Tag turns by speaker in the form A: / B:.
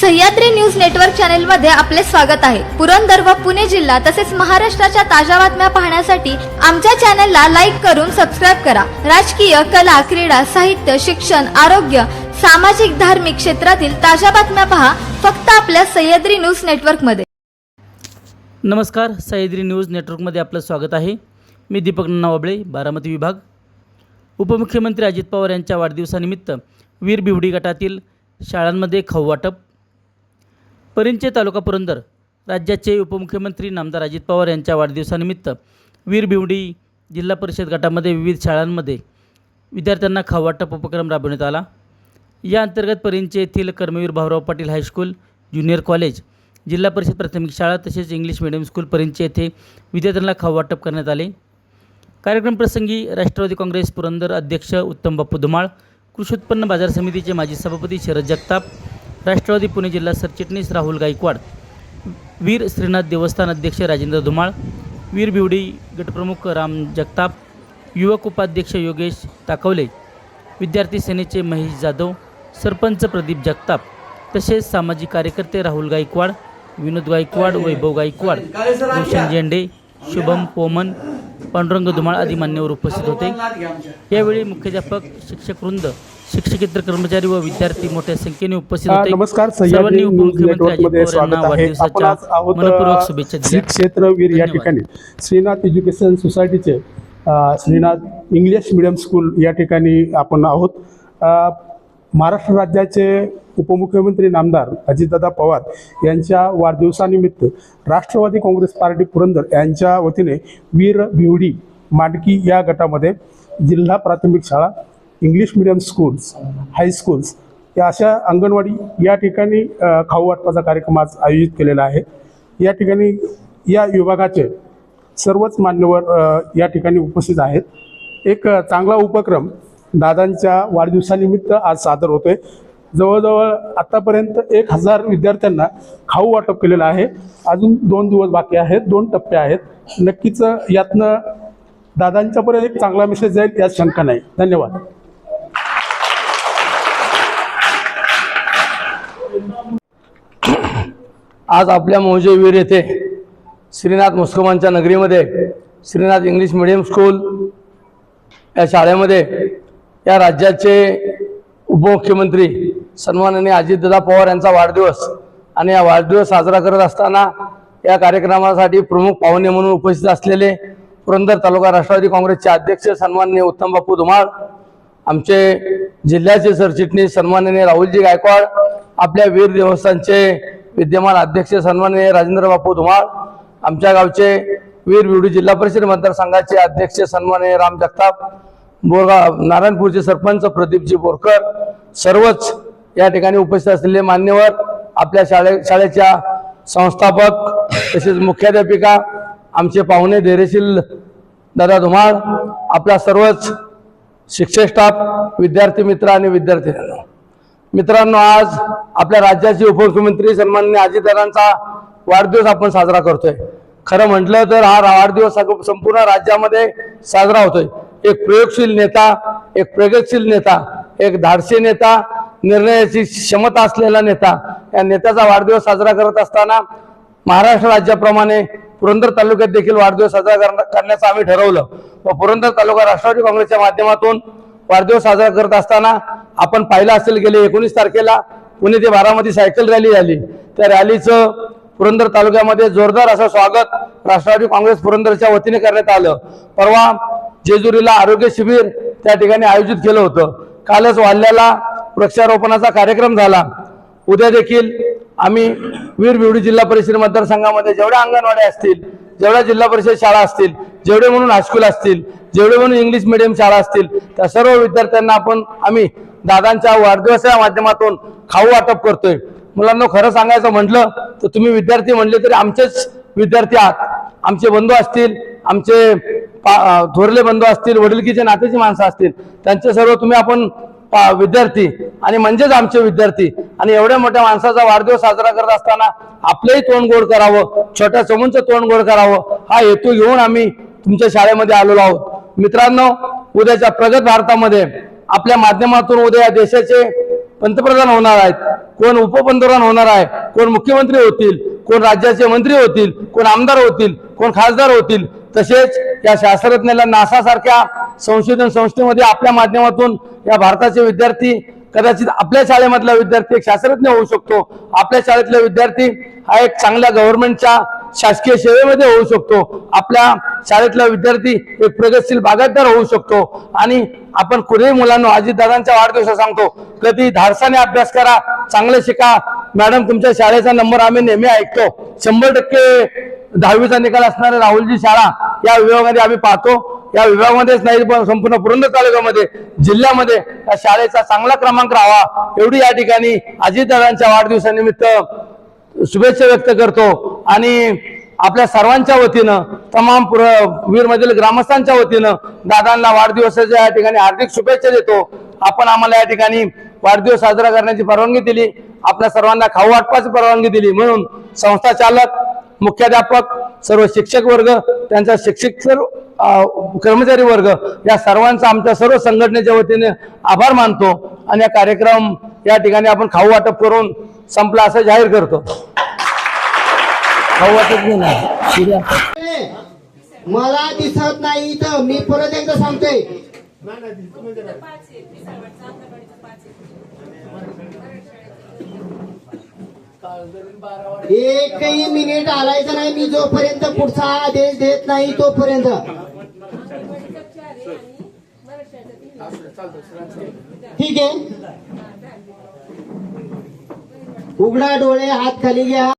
A: Sahyadri news network चॅनलमध्ये आपले स्वागत आहे. पुरंदर व पुणे जिल्हा तसेच महाराष्ट्राच्या ताज्या बातम्या पाहण्यासाठी आमच्या चॅनलला लाईक करून सबस्क्राईब करा. राजकीय कला क्रीडा साहित्य शिक्षण आरोग्य सामाजिक धार्मिक क्षेत्रातील ताज्या बातम्या पहा फक्त आपल्या सह्याद्री न्यूज नेटवर्कमध्ये
B: नमस्कार सह्याद्री न्यूज नेटवर्कमध्ये आपलं स्वागत आहे. मी दीपक नावाबळे बारामती विभाग. उपमुख्यमंत्री अजित पवार यांच्या वाढदिवसानिमित्त वीर बिवडी गटातील शाळांमध्ये खाऊ वाटप परिंचे तालुका पुरंदर राज्याचे उपमुख्यमंत्री नामदार अजित पवार यांच्या वाढदिवसानिमित्त वीर भिवडी जिल्हा परिषद गटामध्ये विविध शाळांमध्ये विद्यार्थ्यांना खाववाटप उपक्रम राबवण्यात आला. या अंतर्गत परिंचे येथील Karmaveer Bhaurao Patil high school junior college Zilla Parishad प्राथमिक शाळा तसेच इंग्लिश मिडियम स्कूल परिंचे येथे विद्यार्थ्यांना खाऊवाटप करण्यात आले. कार्यक्रमप्रसंगी राष्ट्रवादी काँग्रेस पुरंदर अध्यक्ष उत्तम बापू धुमाळ कृषी उत्पन्न बाजार समितीचे माजी सभापती शरद जगताप राष्ट्रवादी पुणे जिल्हा सरचिटणीस राहुल गायकवाड वीर श्रीनाथ देवस्थान अध्यक्ष राजेंद्र धुमाळ वीर बिवडी गटप्रमुख राम जगताप युवक उपाध्यक्ष योगेश ताकवले विद्यार्थी सेनेचे महेश जाधव सरपंच प्रदीप जगताप तसेच सामाजिक कार्यकर्ते राहुल गायकवाड विनोद गायकवाड वैभव गायकवाड रोशन झेंडे शुभम पोमन पांडुरंग धुमाळ आदी मान्यवर उपस्थित होते. यावेळी मुख्याध्यापक शिक्षकवृंद शिक्षकेतर कर्मचारी व विद्यार्थी मोठ्या संख्येने उपस्थित होते.
C: नमस्कार
B: सर्वांनी उपमुख्यमंत्री वाढदिवसाच्या
C: आज आहोत
B: मनपूर्वक शुभेच्छा
C: श्री
B: दिल्या
C: क्षेत्रवीर या. ठिकाणी. श्रीनाथ एज्युकेशन सोसायटीचे श्रीनाथ इंग्लिश मिडियम स्कूल या ठिकाणी आपण आहोत. महाराष्ट्र राज्याचे उपमुख्यमंत्री नामदार अजितदादा पवार यांच्या वाढदिवसानिमित्त राष्ट्रवादी काँग्रेस पार्टी पुरंदर यांच्या वतीने वीर भिवडी माडकी या गटामध्ये जिल्हा प्राथमिक शाळा इंग्लिश मिडियम स्कूल्स हायस्कूल्स या अशा अंगणवाडी या ठिकाणी खाऊ वाटपाचा कार्यक्रम आज आयोजित केलेला आहे. या ठिकाणी या विभागाचे सर्वच मान्यवर या ठिकाणी उपस्थित आहेत. एक चांगला उपक्रम दादांच्या वाढदिवसानिमित्त आज सादर होतोय. जवळजवळ आतापर्यंत एक हजार विद्यार्थ्यांना खाऊ वाटप केलेलं आहे. अजून दोन दिवस बाकी आहेत दोन टप्पे आहेत. नक्कीच यातनं दादांच्यापर्यंत एक चांगला मेसेज जाईल यात शंका नाही. धन्यवाद.
D: आज आपल्या मौजेवीर येथे श्रीनाथ मुस्कमांच्या नगरीमध्ये श्रीनाथ इंग्लिश मिडियम स्कूल या शाळेमध्ये या राज्याचे उपमुख्यमंत्री सन्माननीय अजितदादा पवार यांचा वाढदिवस आणि या वाढदिवस साजरा करत असताना या कार्यक्रमासाठी प्रमुख पाहुणे म्हणून उपस्थित असलेले पुरंदर तालुका राष्ट्रवादी काँग्रेसचे अध्यक्ष सन्माननीय उत्तम बापू धुमाळ आमचे जिल्ह्याचे सरचिटणीस सन्माननीय राहुलजी गायकवाड आपल्या वीर देवस्थानचे विद्यमान अध्यक्ष सन्माननीय राजेंद्र बापू धुमाळ आमच्या गावचे वीर विडू जिल्हा परिषद मतदारसंघाचे अध्यक्ष सन्माननीय राम जगताप बोरगाव नारायणपूरचे सरपंच प्रदीपजी बोरकर सर्वच या ठिकाणी उपस्थित असलेले मान्यवर आपल्या शाळे शाळेच्या संस्थापक तसेच मुख्याध्यापिका आमचे पाहुणे धैर्यशील दादा धुमाळ आपला सर्वच शिक्षक स्टाफ विद्यार्थी मित्र आणि विद्यार्थी मित्रांनो आज आपल्या राज्याचे उपमुख्यमंत्री सन्मान्य अजितदारांचा वाढदिवस आपण साजरा करतोय. खरं म्हटलं तर हा वाढदिवस संपूर्ण राज्यामध्ये साजरा होतोय. एक प्रयोगशील नेता एक प्रगतशील नेता एक धाडसी नेता निर्णयाची क्षमता असलेला नेता या नेत्याचा वाढदिवस साजरा करत असताना महाराष्ट्र राज्याप्रमाणे पुरंदर तालुक्यात देखील वाढदिवस साजरा करण्याचं आम्ही ठरवलं. व पुरंदर तालुका राष्ट्रवादी काँग्रेसच्या माध्यमातून वाढदिवस साजरा करत असताना आपण पाहिलं असेल गेले एकोणीस तारखेला पुणे ते बारामती सायकल रॅली झाली. त्या रॅलीचं पुरंदर तालुक्यामध्ये जोरदार असं स्वागत राष्ट्रवादी काँग्रेस पुरंदरच्या वतीने करण्यात आलं. परवा जेजुरीला आरोग्य शिबिर त्या ठिकाणी आयोजित केलं होतं. कालच वाल्ल्याला वृक्षारोपणाचा कार्यक्रम झाला. उद्या देखील आम्ही वीर बिवडी जिल्हा परिषद मतदारसंघामध्ये जेवढ्या अंगणवाड्या असतील जेवढ्या जिल्हा परिषद शाळा असतील जेवढे म्हणून हायस्कूल असतील जेवढे म्हणून इंग्लिश मिडियम शाळा असतील त्या सर्व विद्यार्थ्यांना आपण आम्ही दादांच्या वाढदिवसाच्या माध्यमातून खाऊ वाटप करतोय. मुलांना खरं सांगायचं म्हटलं तर तुम्ही विद्यार्थी म्हणले तरी आमचेच विद्यार्थी आहात. आमचे बंधू असतील आमचे पा- थोरले बंधू असतील वडिलकीचे नातेची माणसं असतील त्यांचे सर्व तुम्ही आपण पा- विद्यार्थी आणि म्हणजेच आमचे विद्यार्थी आणि एवढ्या मोठ्या माणसाचा वाढदिवस साजरा करत असताना आपलंही तोंड गोड करावं छोट्या समूहचं तोंड गोड करावं हा हेतू घेऊन आम्ही तुमच्या शाळेमध्ये आलेलो आहोत. मित्रांनो उद्याच्या प्रगत भारतामध्ये आपल्या माध्यमातून उद्या या देशाचे पंतप्रधान होणार आहेत. कोण उपपंतप्रधान होणार आहे कोण मुख्यमंत्री होतील कोण राज्याचे मंत्री होतील कोण आमदार होतील कोण खासदार होतील तसेच या शास्त्रज्ञाला नासा सारख्या संशोधन संस्थेमध्ये आपल्या माध्यमातून या भारताचे विद्यार्थी कदाचित आपल्या शाळेमधला विद्यार्थी एक शास्त्रज्ञ होऊ शकतो. आपल्या शाळेतला विद्यार्थी हा एक चांगल्या गव्हर्नमेंटच्या शासकीय सेवेमध्ये होऊ शकतो. आपल्या शाळेतला विद्यार्थी एक प्रगतशील बागायतदार होऊ शकतो. आणि आपण कुठेही मुलांना अजितदादांच्या वाढदिवसा सांगतो कधी धाडसाने अभ्यास करा चांगले शिका. मॅडम तुमच्या शाळेचा नंबर आम्ही नेहमी ऐकतो. शंभर टक्के दहावीचा निकाल असणारे राहुलजी शाळा या विभागामध्ये आम्ही पाहतो. या विभागामध्येच नाही पण संपूर्ण पुरंदर तालुक्यामध्ये जिल्ह्यामध्ये या शाळेचा चांगला क्रमांक राहावा. एवढी या ठिकाणी अजितदादांच्या वाढदिवसानिमित्त शुभेच्छा व्यक्त करतो. आणि आपल्या सर्वांच्या वतीनं तमाम पुर वीरमधील ग्रामस्थांच्या वतीनं दादांना वाढदिवसाच्या या ठिकाणी हार्दिक शुभेच्छा देतो. आपण आम्हाला या ठिकाणी वाढदिवस साजरा करण्याची परवानगी दिली. आपल्या सर्वांना खाऊ वाटपाची परवानगी दिली. म्हणून संस्था चालक मुख्याध्यापक सर्व शिक्षक वर्ग त्यांचा शिक्षक सर्व कर्मचारी वर्ग या सर्वांचा आमच्या सर्व संघटनेच्या वतीने आभार मानतो. आणि हा कार्यक्रम या ठिकाणी आपण खाऊ वाटप करून संपला असं जाहीर करतो. खाऊ नाही
E: मला दिसत नाही इथं. मी परत एकदा सांगतोय. एकही मिनिट आलायचं नाही. मी जोपर्यंत पुढचा आदेश देत नाही तोपर्यंत. ठीक आहे. उघडा डोळे हात खाली घ्या.